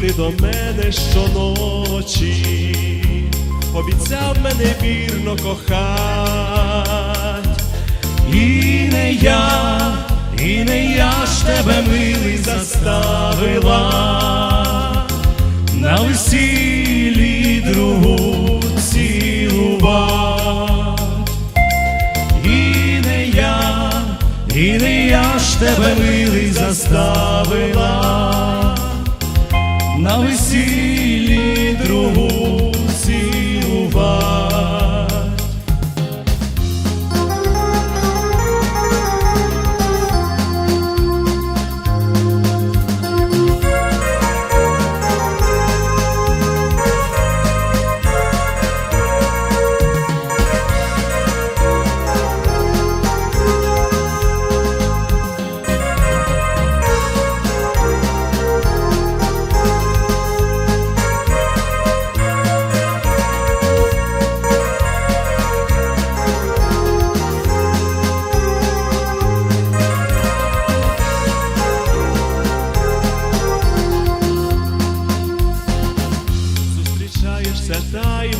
ти до мене щоночі, обіцяв мене вірно кохать, і не я, і не я ж тебе милий заставила. На весіллі другу. І не я, і не я ж тебе милий заставила на весіллі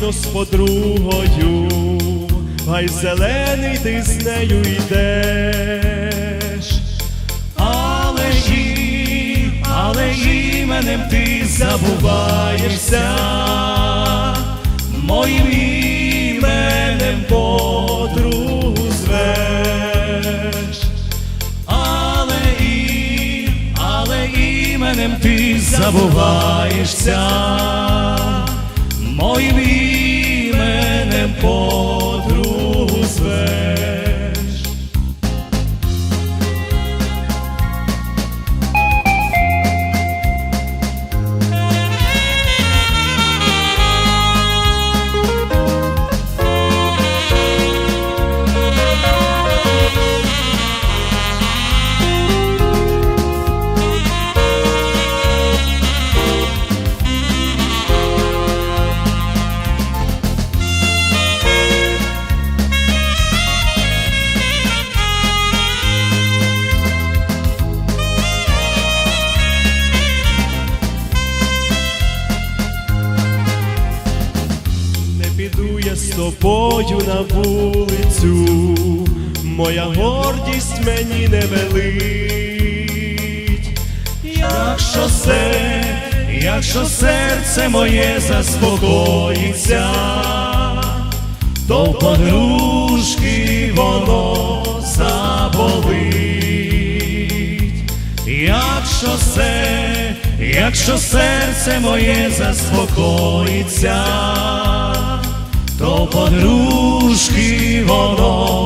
тайно з подругою, гай зелений ти з нею йдеш, але і, але іменем ти забуваєшся, моїм іменем подругу звеш. Але і, але іменем ти забуваєшся, моїм піду я з тобою на вулицю, моя гордість мені не велить. Якщо се, якщо серце моє заспокоїться, то подружки воно заболить. Якщо се, якщо серце моє заспокоїться, подружки воно.